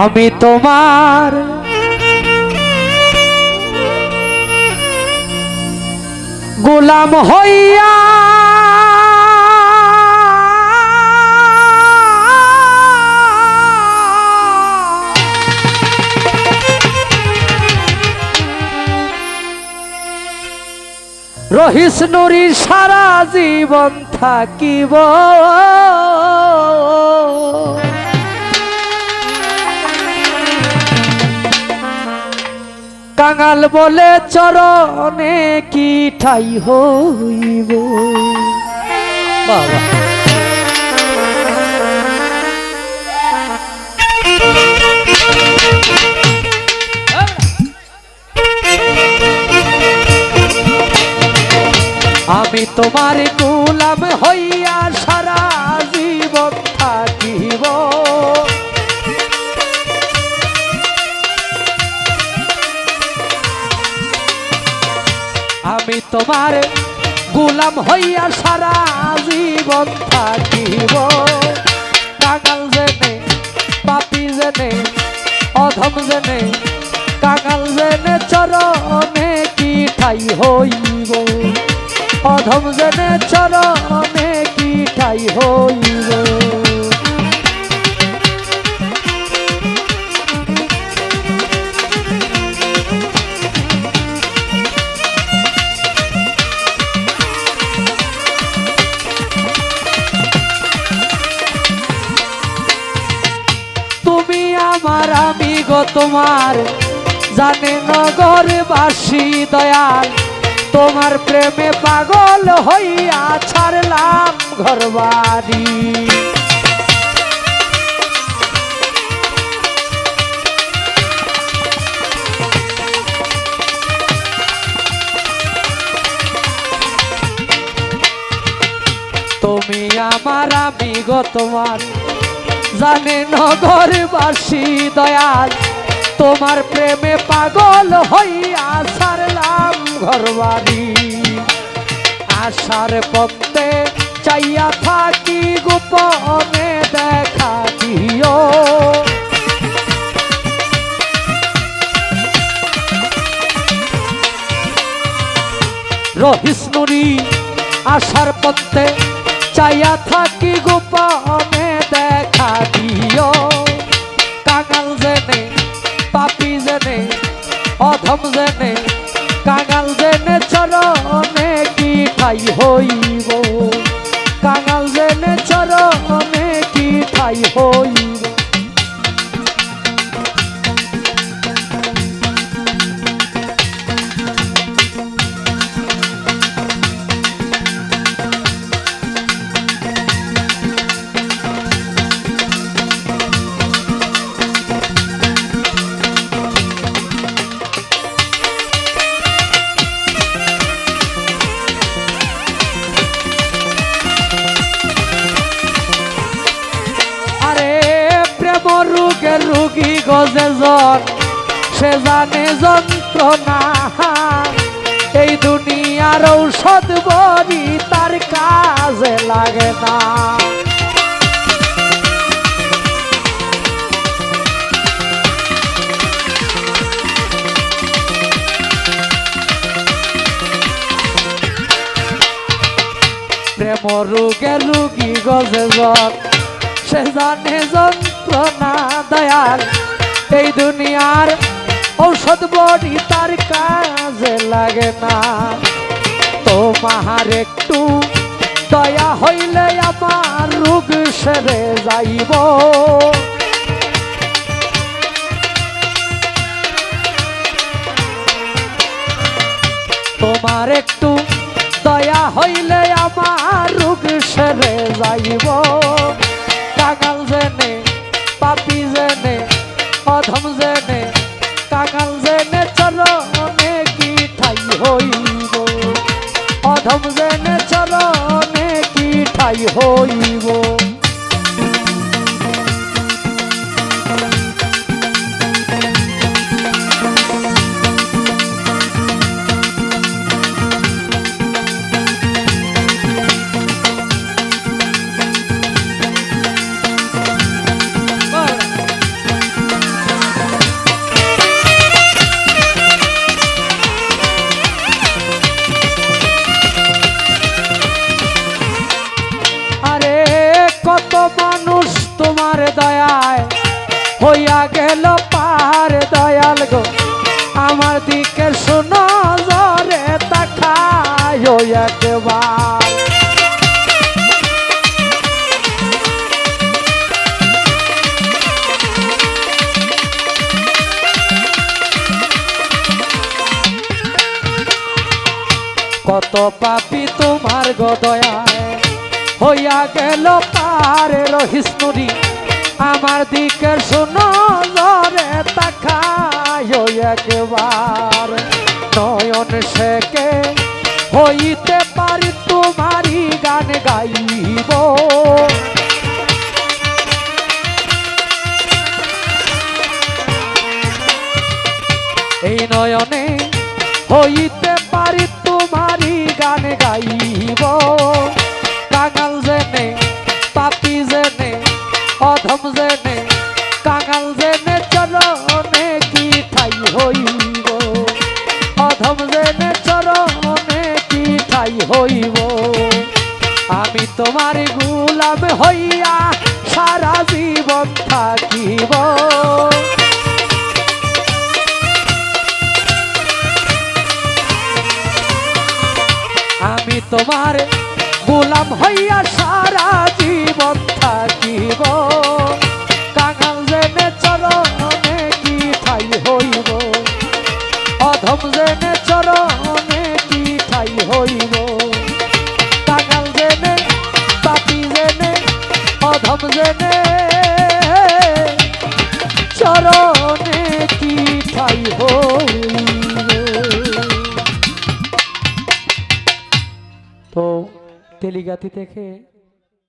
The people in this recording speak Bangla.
আমি তোমার গোলাম হইয়া রহিস নুরি সারা জীবন থাকিব। কাঙাল বলে চরণে কি ঠাই হইব? বাবা। আমি তোমার গোলাম হইয়া আমি তোমার গোলাম হইয়া সারা জীবন থাকিব। কাঙাল জেনে, পাপি জেনে, অধম জেনে, কাঙাল জেনে চরণে কি ঠাই হইব? অধম জেনে চরণে কি ঠাই হইব? তুমি আমার আমি গো তোমার। জানে নগরবাসী দয়াল, তোমার প্রেমে পাগল হইয়া ছাড়লাম ঘরবাড়ি। তুমি আমার আমি গো তোমার। জানে নগরবাসী দয়াল, তোমার প্রেমে পাগল হইয়া ছাড়লাম ঘরবাড়ি। আশার পথে চাইয়া থাকি, গোপনে দেখা দিও। রহিস নুরি, আশার পথে চাইয়া থাকি, গোপনে জেনে কাঙাল জেনে চরণে কি ঠাই হইব? কাঙাল জেনে চরণে কি ঠাই হইব? গজে জন সে জানে যন্ত্রণা। এই দুনিয়ার ঔষধ বড়ি তার কাজে লাগে না। প্রেম রোগে রুগী গজে জন সে জানে যন্ত্রণা দয়াল। এই দুনিয়ার ঔষধ বড়ি তার কাজে লাগে না। তোমার একটু দয়া হইলে আমার রোগ সেরে যাইব। তোমার একটু দয়া হইলে আমার রোগ সেরে যাইব। কাঙাল জেনে ঠাই হইব। হইয়া গেল পার দয়াল গো। আমার দিকে শোনো জরে তাকায় একবার। কত পাপি তোমার গদয়ায় হইয়া গেল পারে রহিস আমার দিকে শোনো জরে তাকায় একবার। নয়ন শেখে হইতে পারি তোমারই গান গাইব। এই নয়নে হইতে পারি তোমারই গান গাইব। তোমার গোলাম হইয়া সারা জীবন থাকিব। কাঙাল জেনে চরণে কি ঠাই হইব? অধম জেনে চরণে কি ঠাই হইব? কাঙাল জেনে পাপি জেনে, অধম জেনে চরণে কি ঠাই হইব? তেলিগাতি থেকে